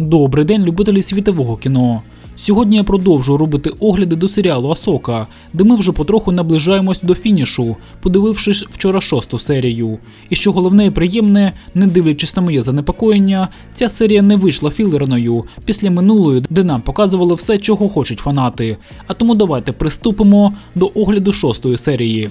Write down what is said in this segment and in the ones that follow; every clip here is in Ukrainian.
Добрий день, любителі світового кіно. Сьогодні я продовжую робити огляди до серіалу Асока, де ми вже потроху наближаємось до фінішу, подивившись вчора шосту серію. І що головне і приємне, не дивлячись на моє занепокоєння, ця серія не вийшла філерною після минулої, де нам показували все, чого хочуть фанати. А тому давайте приступимо до огляду шостої серії.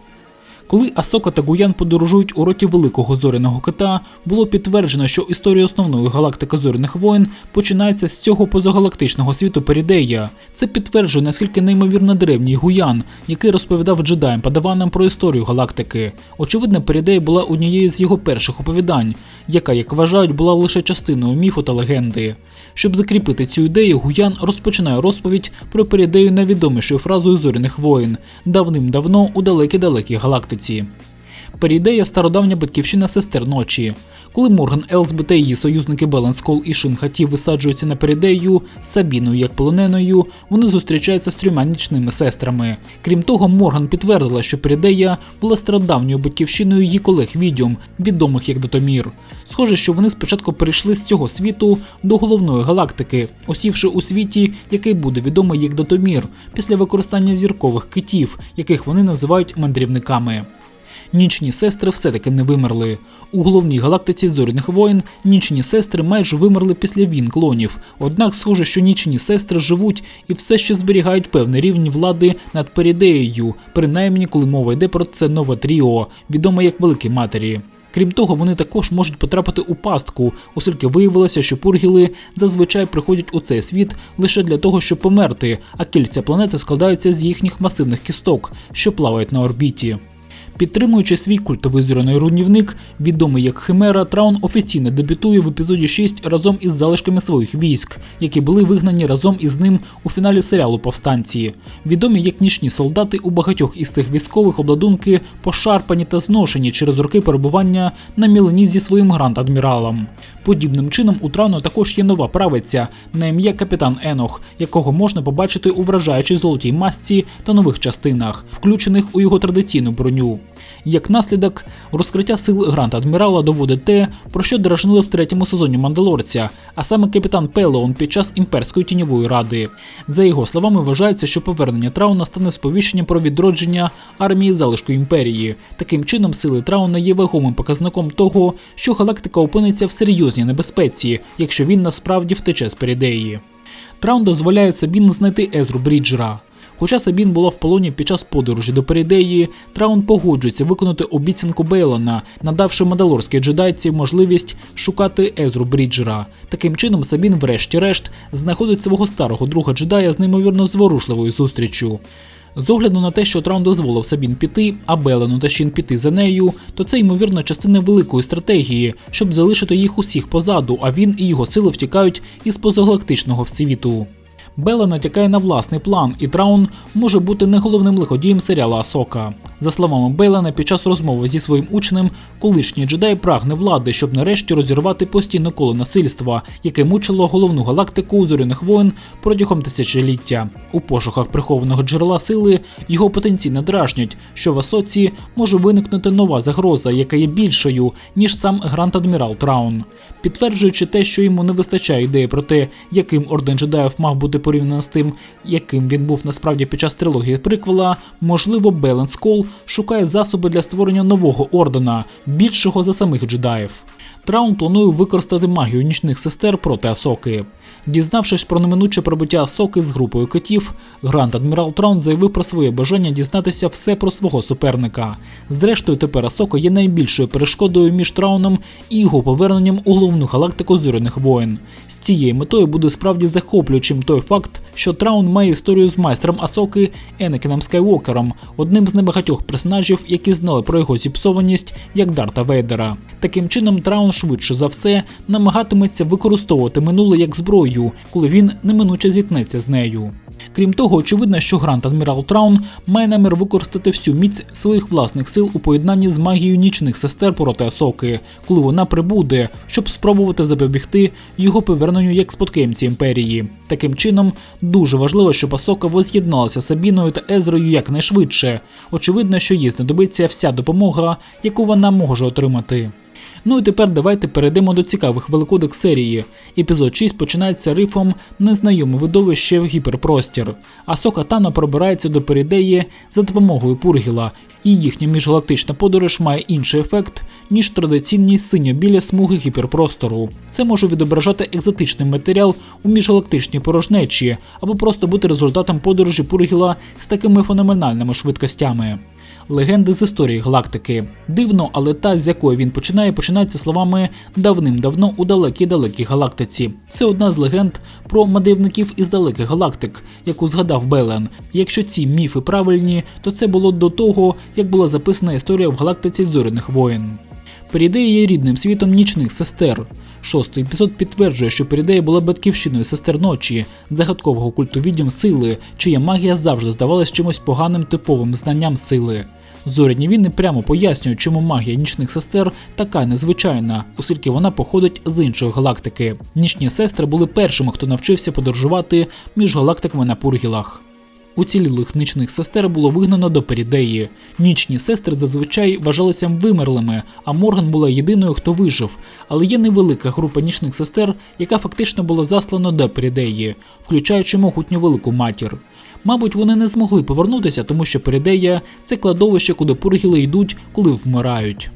Коли Асока та Гуян подорожують у роті великого зоряного кита, було підтверджено, що історія основної галактики зоряних воїн починається з цього позагалактичного світу Перідея. Це підтверджує наскільки неймовірно древній Гуян, який розповідав джедаям падаванам про історію галактики. Очевидно, Перідея була однією з його перших оповідань, яка, як вважають, була лише частиною міфу та легенди. Щоб закріпити цю ідею, Гуян розпочинає розповідь про передею найвідомішою фразою зоряних воїн давним-давно у далекій-далекій галактиці. Перідея стародавня батьківщина сестер ночі. Коли Морган Елсби та її союзники Беленскол і Шинхаті висаджуються на Перідею з Сабіною як полоненою, вони зустрічаються з трьома нічними сестрами. Крім того, Морган підтвердила, що Перідея була стародавньою батьківщиною її колег відьом, відомих як Датомір. Схоже, що вони спочатку перейшли з цього світу до головної галактики, осівши у світі, який буде відомий як Датомір, після використання зіркових китів, яких вони називають мандрівниками. Нічні сестри все-таки не вимерли. У головній галактиці зоряних воїн нічні сестри майже вимерли після війн клонів. Однак, схоже, що нічні сестри живуть і все ще зберігають певний рівень влади над Перідеєю, принаймні коли мова йде про це нове тріо, відоме як Великі Матері. Крім того, вони також можуть потрапити у пастку, оскільки виявилося, що пургіли зазвичай приходять у цей світ лише для того, щоб померти, а кільця планети складаються з їхніх масивних кісток, що плавають на орбіті. Підтримуючи свій культовий зоряний руйнівник, відомий як Химера, Траун офіційно дебютує в епізоді 6 разом із залишками своїх військ, які були вигнані разом із ним у фіналі серіалу Повстанці. Відомі як нічні солдати у багатьох із цих військових обладунки пошарпані та зношені через роки перебування на мілені зі своїм гранд-адміралом. Подібним чином у Трауна також є нова правиця на ім'я капітан Енох, якого можна побачити у вражаючій золотій масці та нових частинах, включених у його традиційну броню. Як наслідок, розкриття сил Грант Адмірала доводить те, про що дражнили в третьому сезоні Мандалорця, а саме капітан Пелеон під час імперської тіньової ради. За його словами, вважається, що повернення Трауна стане сповіщенням про відродження армії залишку імперії. Таким чином, сили Трауна є вагомим показником того, що галактика опиниться в серйозній небезпеці, якщо він насправді втече з перідеї. Траун дозволяє Сабін знайти Езру Бріджера. Хоча Сабін була в полоні під час подорожі до Перідеї, Траун погоджується виконати обіцянку Бейлона, надавши мандалорській джедайці можливість шукати Езру Бріджера. Таким чином, Сабін, врешті-решт, знаходить свого старого друга джедая з неймовірно зворушливою зустріччю. З огляду на те, що Траун дозволив Сабін піти, а Белену та Шін піти за нею, то це ймовірно частина великої стратегії, щоб залишити їх усіх позаду, а він і його сили втікають із позагалактичного світу. Бела натякає на власний план, і Траун може бути не головним лиходієм серіалу Асока. За словами Бейлана, під час розмови зі своїм учнем, колишній джедай прагне влади, щоб нарешті розірвати постійне коло насильства, яке мучило головну галактику зоряних воїн протягом тисячоліття. У пошуках прихованого джерела сили його потенційно дражнять, що в Асоці може виникнути нова загроза, яка є більшою, ніж сам Грант Адмірал Траун. Підтверджуючи те, що йому не вистачає ідеї про те, яким орден джедаїв мав бути порівняно з тим, яким він був насправді під час трилогії приквела, можливо, Беленс Кол шукає засоби для створення нового ордена, більшого за самих джедаїв. Траун планує використати магію нічних сестер проти Асоки. Дізнавшись про неминуче прибуття Асоки з групою китів, Гранд Адмірал Траун заявив про своє бажання дізнатися все про свого суперника. Зрештою, тепер Асока є найбільшою перешкодою між Трауном і його поверненням у головну галактику зоряних воїн. З цією метою буде справді захоплюючим той факт, що Траун має історію з майстром Асоки Енекіном Скайвокером, одним з небагатьох персонажів, які знали про його зіпсованість як Дарта Вейдера. Таким чином, Траун швидше за все намагатиметься використовувати минуле як зброю, коли він неминуче зіткнеться з нею. Крім того, очевидно, що Грант Адмірал Траун має намір використати всю міць своїх власних сил у поєднанні з магією нічних сестер проти Асоки, коли вона прибуде, щоб спробувати запобігти його поверненню як спадкоємці імперії. Таким чином, дуже важливо, щоб Асока воз'єдналася з Сабіною та Езрою якнайшвидше. Очевидно, що їй знадобиться вся допомога, яку вона може отримати. Ну і тепер давайте перейдемо до цікавих великодек серії. Епізод 6 починається рифом незнайоме видовище в гіперпростір. Асока Тано пробирається до Перідеї за допомогою Пургіла, і їхня міжгалактична подорож має інший ефект, ніж традиційні синьо-білі смуги гіперпростору. Це може відображати екзотичний матеріал у міжгалактичній порожнечі або просто бути результатом подорожі Пургіла з такими феноменальними швидкостями. Легенди з історії галактики. Дивно, але та, з якої він починає, починається словами давним-давно у далекій далекій галактиці. Це одна з легенд про мандрівників із далеких галактик, яку згадав Белен. Якщо ці міфи правильні, то це було до того, як була записана історія в галактиці зоряних воїн. Перідея є рідним світом нічних сестер. Шостий епізод підтверджує, що Перідея була батьківщиною сестер ночі, загадкового культу відьом сили, чия магія завжди здавалась чимось поганим типовим знанням сили. Зоряні війни прямо пояснюють, чому магія нічних сестер така незвичайна, оскільки вона походить з іншої галактики. Нічні сестри були першими, хто навчився подорожувати між галактиками на пургілах. Уцілілих нічних сестер було вигнано до Перідеї. Нічні сестри зазвичай вважалися вимерлими, а Морган була єдиною, хто вижив. Але є невелика група нічних сестер, яка фактично була заслана до Перідеї, включаючи могутню велику матір. Мабуть, вони не змогли повернутися, тому що Перідея це кладовище, куди пургіли йдуть, коли вмирають.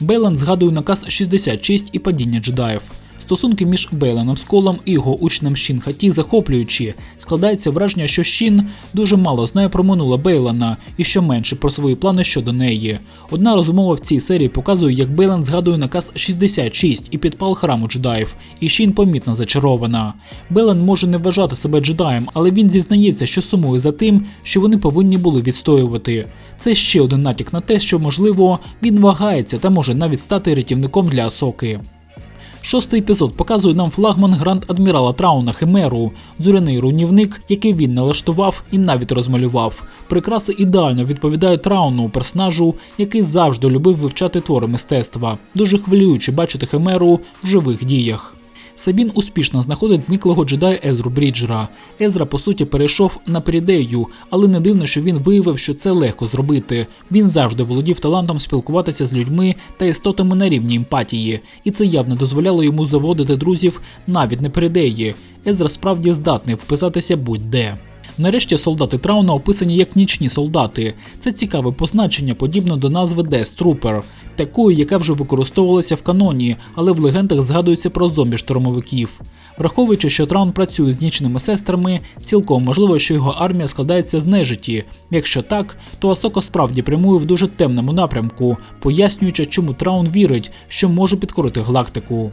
Бейлан згадує наказ 66 і падіння джедаїв. Стосунки між Бейленом Сколом і його учнем Шін Хаті захоплюючі. Складається враження, що Шін дуже мало знає про минуле Бейлена і що менше про свої плани щодо неї. Одна розмова в цій серії показує, як Бейлен згадує наказ 66 і підпал храму джедаїв, і Шін помітно зачарована. Бейлен може не вважати себе джедаєм, але він зізнається, що сумує за тим, що вони повинні були відстоювати. Це ще один натяк на те, що можливо він вагається та може навіть стати рятівником для Асоки. Шостий епізод показує нам флагман гранд адмірала Трауна Химеру, дзуряний руйнівник, який він налаштував і навіть розмалював. Прикраси ідеально відповідають Трауну, персонажу, який завжди любив вивчати твори мистецтва. Дуже хвилююче бачити Химеру в живих діях. Сабін успішно знаходить зниклого джедая Езру Бріджера. Езра, по суті, перейшов на Перідею, але не дивно, що він виявив, що це легко зробити. Він завжди володів талантом спілкуватися з людьми та істотами на рівні емпатії, і це явно дозволяло йому заводити друзів навіть не передеї. Езра справді здатний вписатися будь-де. Нарешті солдати Трауна описані як нічні солдати. Це цікаве позначення, подібно до назви Death Trooper, такої, яка вже використовувалася в каноні, але в легендах згадується про зомбі-штурмовиків. Враховуючи, що Траун працює з нічними сестрами, цілком можливо, що його армія складається з нежиті. Якщо так, то Асока справді прямує в дуже темному напрямку, пояснюючи, чому Траун вірить, що може підкорити галактику.